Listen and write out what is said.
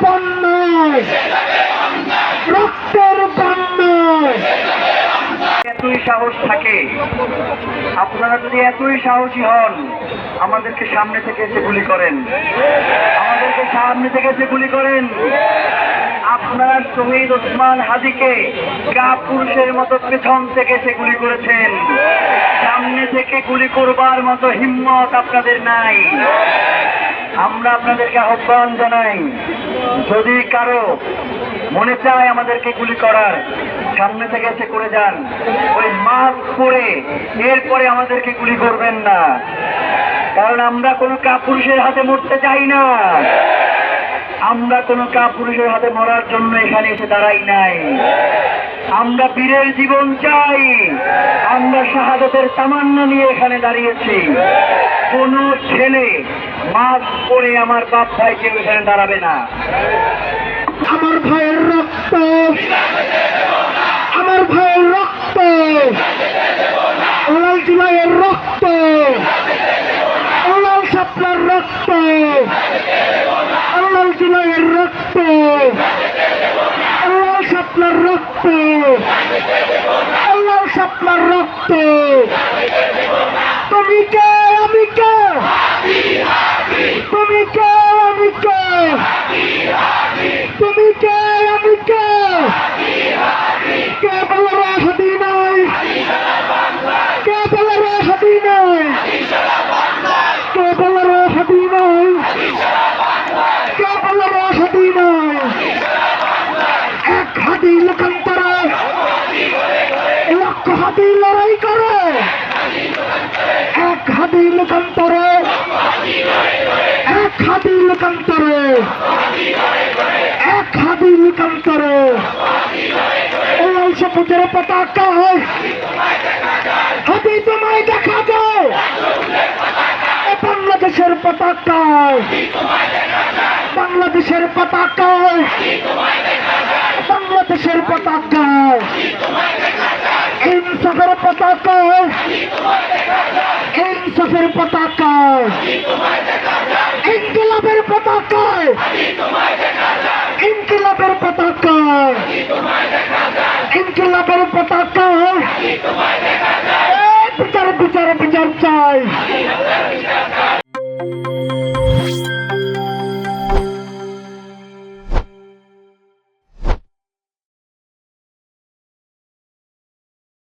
পণ্য রক্তের পণ্য এতই সাহস থাকে। আপনারা যদি এতই সাহসী হন, আমাদেরকে সামনে থেকে এসে গুলি করেন। আমাদেরকে সামনে থেকে এসে গুলি করেন। আপনার শহীদ ওসমান হাদিকে গা পুরুষের মতো পেছন থেকে এসে গুলি করেছেন। সামনে থেকে গুলি করবার মতো হিম্মত আপনাদের নাই। আমরা আপনাদেরকে আহ্বান জানাই, যদি কারও মনে চায় আমাদেরকে গুলি করার, সামনে থেকে এসে করে যান। ওই মাস্ক পরে এরপরে আমাদেরকে গুলি করবেন না। কারণ আমরা কোনো কাপুরুষের হাতে মরতে চাই না। আমরা কোনো কাপুরুষের হাতে মরার জন্য এখানে এসে দাঁড়াই নাই। আমরা বীরের জীবন চাই। আমরা শাহাদতের তামান্না নিয়ে এখানে দাঁড়িয়েছি। কোন ছেলে মাছ পরে আমার বাপ ভাই কেউ এখানে দাঁড়াবে না। আমার ভাইয়ের রক্ত। আমার ভাইয়ের রক্ত। লালজি ভাইয়ের রক্ত। লাল সাপলার রক্ত। রক্ত। লাল সাপলার রক্ত। লাল সাপলার রক্ত। তুমি কে? আমি কে? হাতি লোকান্তরে এক হাতি লোকান্তরে এক হাতি লোকান্তরে লাল সবুজের পতাকা হাতি তোমায় দেখা যায়। বাংলাদেশের পতাকায় বাংলাদেশের পতাকায় বাংলাদেশের পতাকায় ইনসাফের পতাকায় ইনকিলাবের পতাকায় ইনকিলাবের পতাকায় ইনকিলাবের পতাকায় এই বিচার বিচার বিচার চাই।